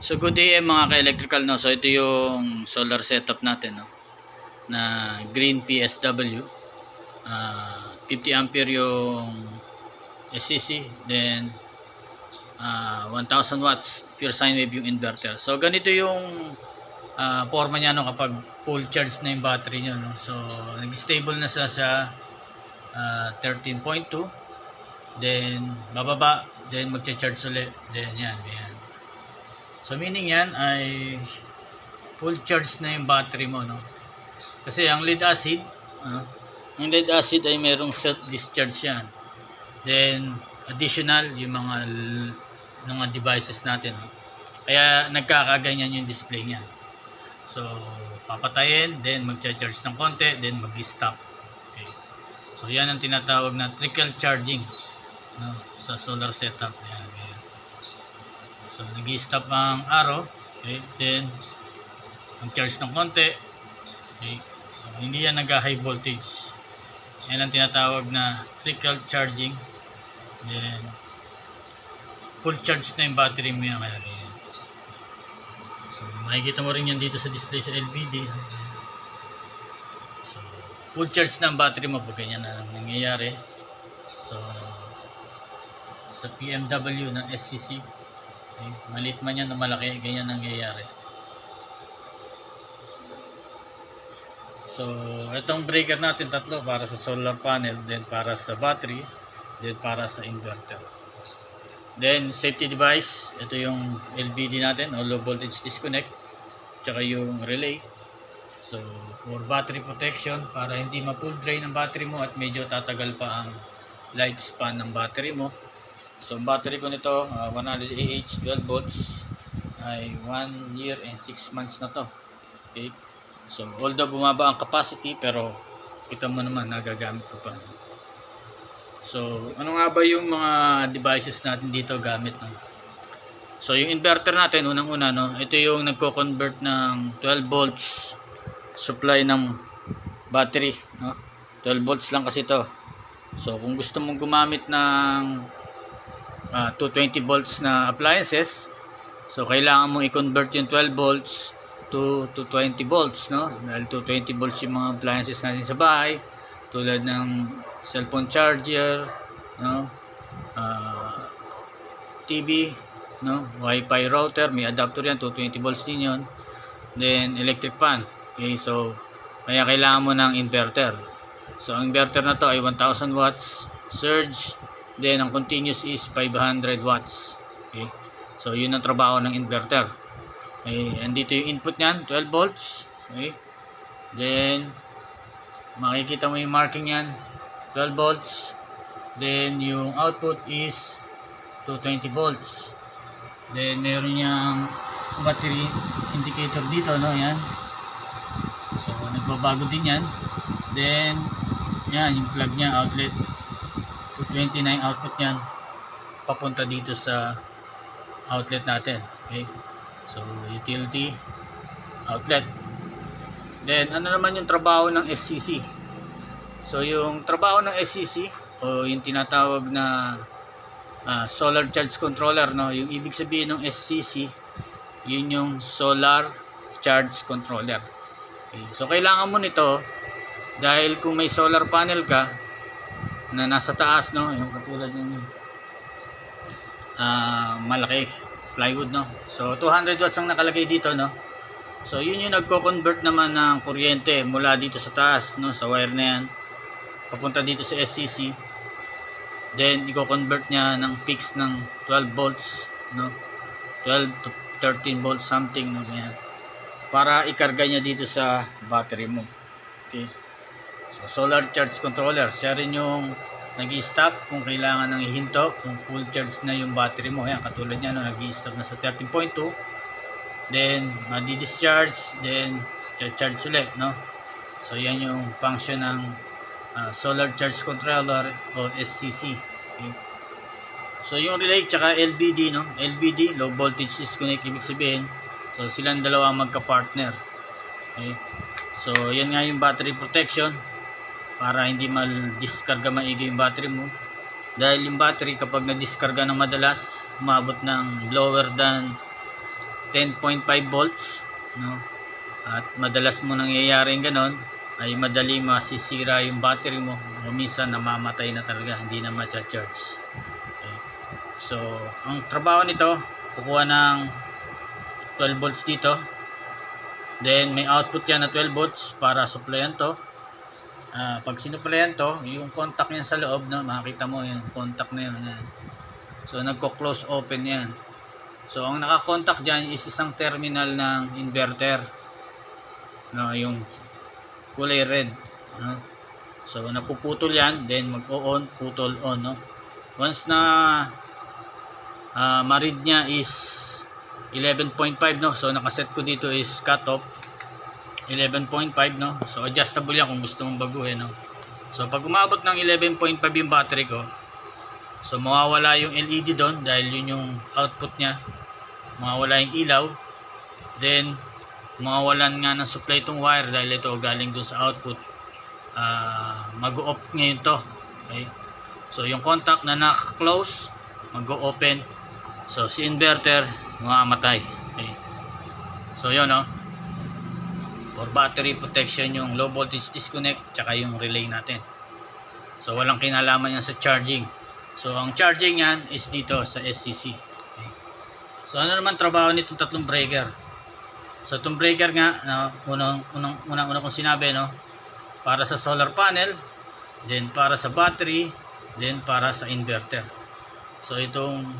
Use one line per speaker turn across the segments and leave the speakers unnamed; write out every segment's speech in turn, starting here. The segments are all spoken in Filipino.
So good day eh, mga ka-electrical no. So ito yung solar setup natin no. Na green PSW. Ah, 50 ampere yung SCC then ah, 1000 watts pure sine wave yung inverter. So ganito yung ah, forma niya no kapag full charge na yung battery niyo no. So nag-stable na sa sa ah, 13.2 then bababa then magcha-charge ulit then yan yan So meaning yan ay full charge na yung battery mo no. Kasi ang lead acid, ano, ang lead acid ay merong self discharge yan. Then additional yung mga mga devices natin. No? Kaya nagkakaganyan yung display niya. So papatayin, then magcha-charge ng konti, then mag-stop. Okay. So yan ang tinatawag na trickle charging no, sa solar setup. Yan, yan. So, nag-stop ang arrow. Okay. Then, mag-charge ng konti. Okay. So, hindi yan nag-high voltage. Yan ang tinatawag na trickle charging. Then, full charge na yung battery mo yan. Kaya. So, makikita mo rin yan dito sa display sa LVD. So, full charge na ang battery mo pag ganyan na nangyayari. So, sa PMW ng SCC, Okay. Malit man yan na malaki, ganyan nangyayari. So, itong breaker natin tatlo para sa solar panel, then para sa battery, then para sa inverter. Then, safety device, ito yung LVD natin, o low voltage disconnect, tsaka yung relay. So, for battery protection, para hindi ma-full drain ang battery mo at medyo tatagal pa ang lifespan ng battery mo. So, battery ko nito, uh, 100 AH 12 volts ay 1 year and 6 months na to. Okay? So, although bumaba ang capacity, pero kita mo naman, nagagamit ko pa. So, ano nga ba yung mga devices natin dito gamit? No? So, yung inverter natin, unang-una, no? ito yung nagko-convert ng 12 volts supply ng battery. No? 12 volts lang kasi to. So, kung gusto mong gumamit ng ah, 220 volts na appliances. So kailangan mo i-convert yung 12 volts to to 20 volts, no? Dahil 220 volts yung mga appliances natin sa bahay, tulad ng cellphone charger, no? Ah, TV, no? Wi-Fi router, may adapter yan, 220 volts din yon. Then electric fan. Okay, so kaya kailangan mo ng inverter. So ang inverter na to ay 1000 watts surge Then, ang continuous is 500 watts. Okay. So, yun ang trabaho ng inverter. Okay. Andito yung input niyan, 12 volts. Okay. Then, makikita mo yung marking niyan, 12 volts. Then, yung output is 220 volts. Then, meron niyang battery indicator dito, no? Yan. So, nagbabago din yan. Then, yan, yung plug niya, outlet. 29 output yan papunta dito sa outlet natin. Okay? So utility outlet. Then ano naman yung trabaho ng SCC so yung trabaho ng SCC o yung tinatawag na ah, solar charge controller no? Yung ibig sabihin ng SCC yun yung solar charge controller. Okay. so kailangan mo nito dahil kung may solar panel ka na nasa taas no? Yung katulad ng ah, malaki plywood no? So 200 watts ang nakalagay dito no? So yun yung nagko-convert naman ng kuryente mula dito sa taas no? Sa wire na yan. Papunta dito sa SCC then i-convert niya ng fix ng 12 volts no? 12 to 13 volts something no? Ganyan. Para ikarga niya dito sa battery mo. Okay So, solar charge controller. Siya rin yung nag-stop kung kailangan ng ihinto, kung full charge na yung battery mo. Ayan, katulad niya, no, nag-stop na sa 13.2. Then, madi-discharge, then, charge ulit, no? So, yan yung function ng ah, solar charge controller o SCC. Okay? So, yung relay tsaka LVD, no? LVD, low voltage disconnect, ibig sabihin, so, silang dalawa magka-partner. Okay? So, yan nga yung battery protection para hindi mal-diskarga maigi yung battery mo. Dahil yung battery kapag na-diskarga ng madalas, umabot ng lower than 10.5 volts, no? At madalas mo nangyayari ganon ay madali masisira yung battery mo o minsan namamatay na talaga, hindi na ma-charge. Okay. So, ang trabaho nito, kukuha ng 12 volts dito. Then, may output yan na 12 volts para supplyan to. Ah, pag sinuplayan to, yung contact niyan sa loob, no, makikita mo yung contact na yun. Yan. So, nagko-close open yan. So, ang nakakontak dyan is isang terminal ng inverter. No, yung kulay red. No? So, napuputol yan, then mag-on, putol on. No? Once na ah ma-read niya is 11.5 no so nakaset ko dito is cut off 11.5 no? So adjustable yan kung gusto mong baguhin no? So pag umabot ng 11.5 yung battery ko so mawawala yung LED doon dahil yun yung output niya. Mawawala yung ilaw. Then mawawalan nga ng supply itong wire dahil ito galing doon sa output. Ah, mag-off ngayon to okay? So yung contact na naka-close mag-open so si inverter mamamatay okay? So yun no for battery protection yung low voltage disconnect tsaka yung relay natin. So walang kinalaman yan sa charging. So ang charging yan is dito sa SCC okay. so ano naman trabaho nitong tatlong breaker? So itong breaker nga na unang unang unang unang kong sinabi no para sa solar panel then para sa battery then para sa inverter. So itong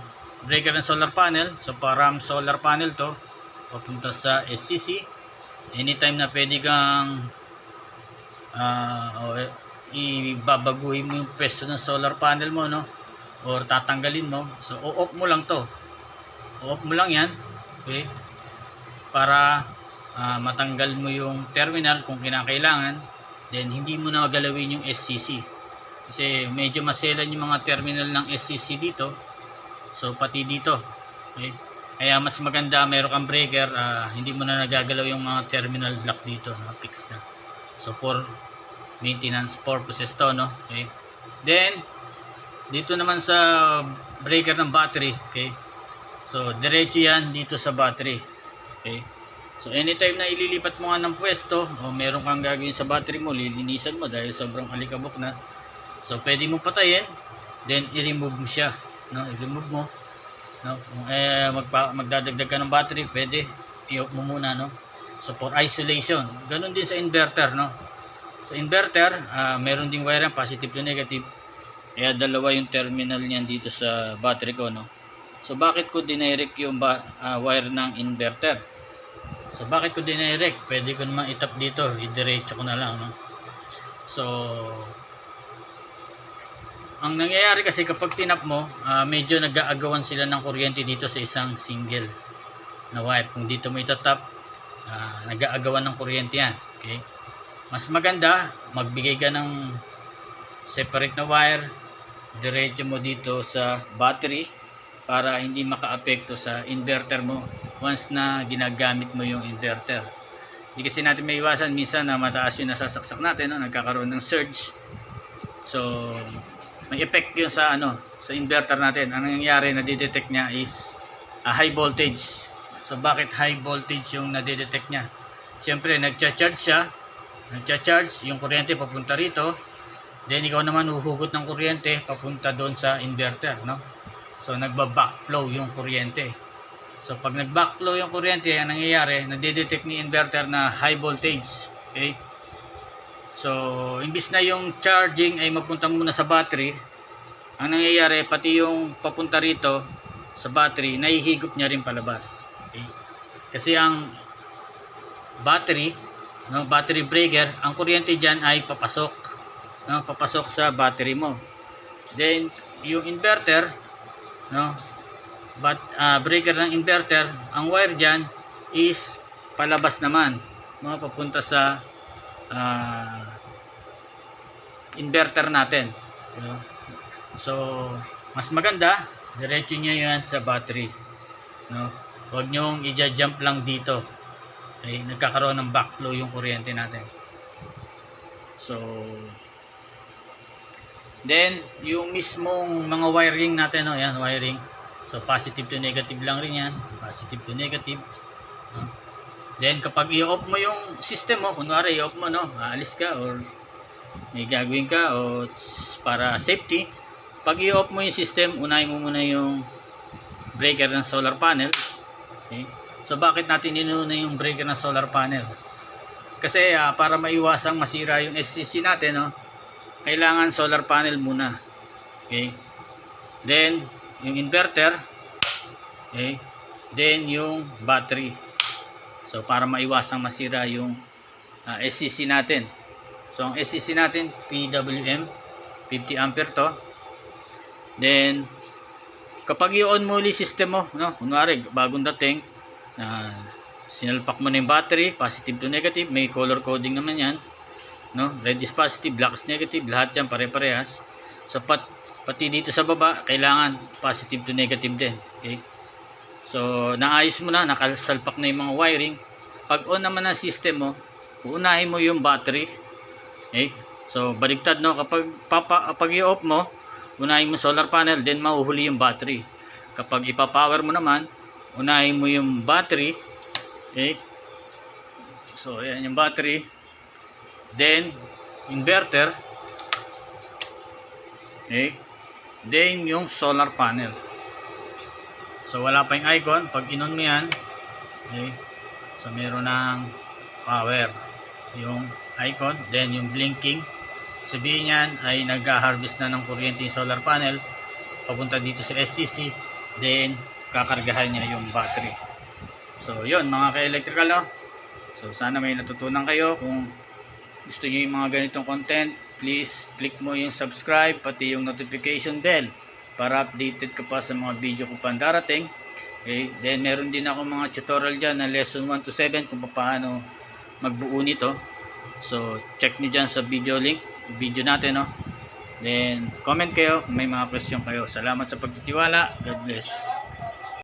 breaker ng solar panel so param solar panel to papunta sa SCC anytime na pwede kang ah, o, ibabaguhin mo yung peso ng solar panel mo no? Or tatanggalin mo. So o-off mo lang to. O-off mo lang yan. Okay? Para ah, matanggal mo yung terminal kung kinakailangan. Then hindi mo na galawin yung SCC kasi medyo maselan yung mga terminal ng SCC dito. So pati dito. Okay? Kaya mas maganda meron kang breaker ah, hindi mo na nagagalaw yung mga terminal block dito na fix na so for maintenance purposes to no okay then dito naman sa breaker ng battery okay so diretso yan dito sa battery okay So anytime na ililipat mo nga ng pwesto o meron kang gagawin sa battery mo, lilinisan mo dahil sobrang alikabok na. So pwede mo patayin, then i-remove mo siya, no? I-remove mo. No? Kung eh magpa, magdadagdag ka ng battery, pwede i-off mo muna, no? So for isolation, ganun din sa inverter, no? Sa inverter, ah, meron ding wire yan, positive to negative. Kaya dalawa yung terminal niyan dito sa battery ko, no? So bakit ko dinirect yung ba, ah, wire ng inverter? So bakit ko dinirect? Pwede ko naman itap dito, idiretso ko na lang, no? So ang nangyayari kasi kapag tinap mo, ah, medyo nag-aagawan sila ng kuryente dito sa isang single na wire. Kung dito mo itatap, ah, nag-aagawan ng kuryente yan. Okay? Mas maganda, magbigay ka ng separate na wire, diretso mo dito sa battery para hindi maka-apekto sa inverter mo once na ginagamit mo yung inverter. Hindi kasi natin may iwasan minsan na mataas yung nasasaksak natin, no? nagkakaroon ng surge. So, may effect yun sa ano, sa inverter natin. Ang nangyayari na detect niya is a high voltage. So, bakit high voltage yung nadidetect niya? Siyempre, nagcha-charge siya. Nagcha-charge, yung kuryente papunta rito. Then, ikaw naman uhugot ng kuryente papunta doon sa inverter, no? So, nagba-backflow yung kuryente. So, pag nag-backflow yung kuryente, ang nangyayari, nadidetect ni inverter na high voltage. Okay? So, imbis na yung charging ay mapunta muna sa battery, ang nangyayari, pati yung papunta rito sa battery, nahihigop niya rin palabas. Okay? Kasi ang battery, no, battery breaker, ang kuryente dyan ay papasok. No, papasok sa battery mo. Then, yung inverter, no, but ah, breaker ng inverter ang wire dyan is palabas naman no, papunta sa ah, inverter natin no? so mas maganda diretso nyo yan sa battery no? huwag nyong i-jump lang dito ay nagkakaroon ng backflow yung kuryente natin so then yung mismong mga wiring natin no yan wiring So positive to negative lang rin yan. Positive to negative. No? Then kapag i-off mo yung system mo, kunwari i-off mo no, aalis ka or may gagawin ka o para safety, pag i-off mo yung system, unahin mo muna yung breaker ng solar panel. Okay? So bakit natin inuna yung breaker ng solar panel? Kasi ah, para maiwasang masira yung SCC natin, no, kailangan solar panel muna. Okay? Then, yung inverter. Okay? Then, yung battery. So, para maiwasang masira yung ah, SCC natin. So, ang SCC natin, PWM, 50 ampere to. Then, kapag i-on mo ulit system mo, no, kunwari, bagong dating, na sinalpak mo na yung battery, positive to negative, may color coding naman yan. No? Red is positive, black is negative, lahat yan pare-parehas. So, pat, pati dito sa baba, kailangan positive to negative din. Okay? So, naayos mo na, nakasalpak na yung mga wiring. Pag on naman ang system mo, uunahin mo yung battery. Okay? So, baligtad no, kapag kapag i-off mo, unahin mo solar panel, then mahuhuli yung battery. Kapag ipa-power mo naman, unahin mo yung battery. Okay? So, ayan yung battery. Then, inverter. Okay? Then, yung solar panel. So, wala pa yung icon. Pag inon mo yan, okay? So, meron ng power. Yung icon. Then, yung blinking. Sabihin yan ay nag-harvest na ng kuryente yung solar panel. Papunta dito sa SCC. Then, kakargahan niya yung battery. So, yun mga ka-electrical, no? So, sana may natutunan kayo. Kung gusto niyo yung mga ganitong content, please click mo yung subscribe, pati yung notification bell para updated ka pa sa mga video ko pang darating. Okay? Then, meron din ako mga tutorial dyan na lesson 1 to 7 kung paano magbuo nito. So, check nyo dyan sa video link, video natin, no? Then, comment kayo may mga question kayo. Salamat sa pagtitiwala. God bless.